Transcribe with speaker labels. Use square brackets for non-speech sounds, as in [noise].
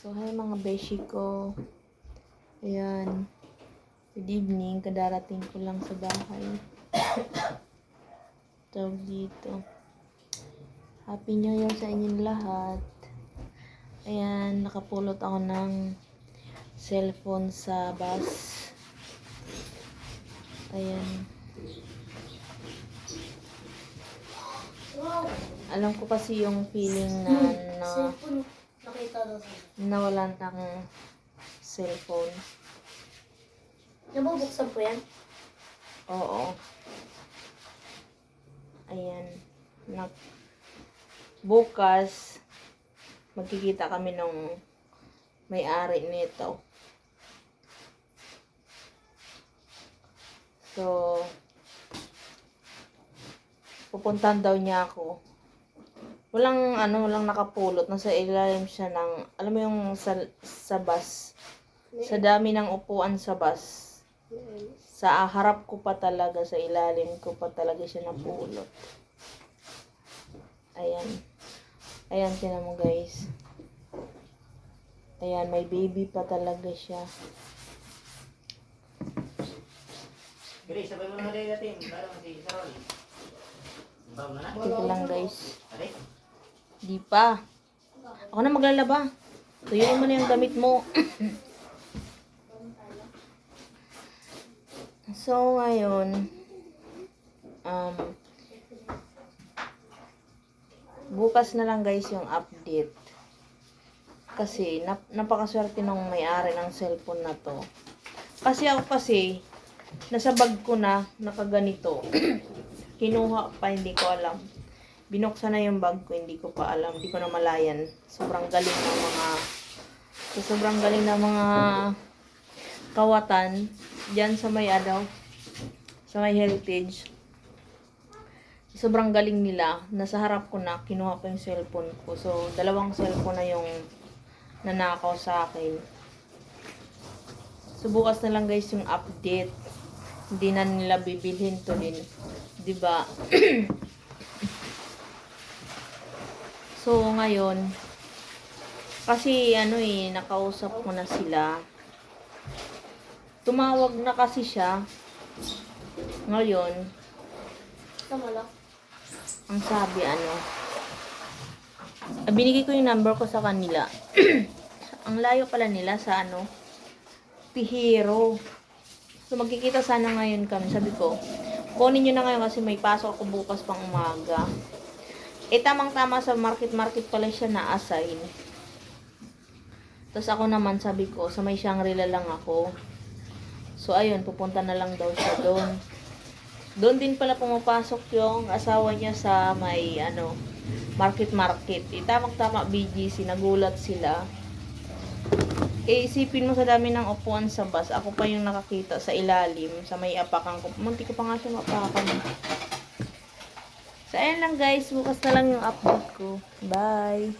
Speaker 1: So, hi mga beshi ko. Ayan. Good evening. Kadarating ko lang sa bahay. [coughs] Tawag dito. Happy New Year sa inyong lahat. Ayan, nakapulot ako ng cellphone sa bus. Ayan. Alam ko kasi yung feeling na, na.
Speaker 2: Nakita daw sa
Speaker 1: nawalan ng cellphone.
Speaker 2: Nabubuksan po yan?
Speaker 1: Oo. Ayan. Nak bukas, magkikita kami nung may-ari nito. So, pupuntahan daw niya ako. Walang ano, walang nakapulot. Nasa ilalim siya ng, alam mo yung sa, sa bus. Sa dami ng upuan sa bus sa harap ko pa talaga, sa ilalim ko pa talaga siya napulot. Ayan. Ayan, tinan mo guys. Ayan, may baby pa talaga siya.
Speaker 3: Grace, sabay mo na natin. Parang si na.
Speaker 1: Ito lang guys.
Speaker 3: Aray.
Speaker 1: Di pa. Ako na maglalaba. Tuyuin mo na yung damit mo. [coughs] so, ngayon, um, bukas na lang guys yung update. Kasi, nap napakaswerte nung may-ari ng cellphone na to. Kasi ako kasi, nasa bag ko na, nakaganito. [coughs] Kinuha pa, hindi ko alam. Binuksan na yung bag ko, hindi ko pa alam, hindi ko na malayan. Sobrang galing ng mga, so, sobrang galing ng mga kawatan, dyan sa may ano, sa may heritage. Sobrang galing nila. Nasa harap ko na, kinuha ko yung cellphone ko. So, dalawang cellphone na yung nanakaw sa akin. So, bukas na lang guys yung update. Hindi na nila bibilhin to din. 'Di ba? [clears throat] so, ngayon, kasi ano eh, nakausap ko na sila. Tumawag na kasi siya. Ngayon, ang sabi ano, ah, binigay ko yung number ko sa kanila. [clears throat] ang layo pala nila sa ano, Pihiro. So magkikita sana ngayon kami. Sabi ko, kunin nyo na ngayon kasi may pasok ako bukas pang umaga. Eh tamang tama sa market market pala siya na-assign. Tapos ako naman sabi ko, sa may Shangri-La lang ako. So ayun, pupunta na lang daw siya doon. Doon din pala pumapasok yung asawa niya sa may ano, market market. Eh, tamang-tama BGC, nagulat sila. Eh, isipin mo sa dami ng upuan sa bus, ako pa yung nakakita sa ilalim, sa may apakan ko. Munti ko pa nga siya mapakan. So, ayan lang guys. Bukas na lang yung upload ko. Bye!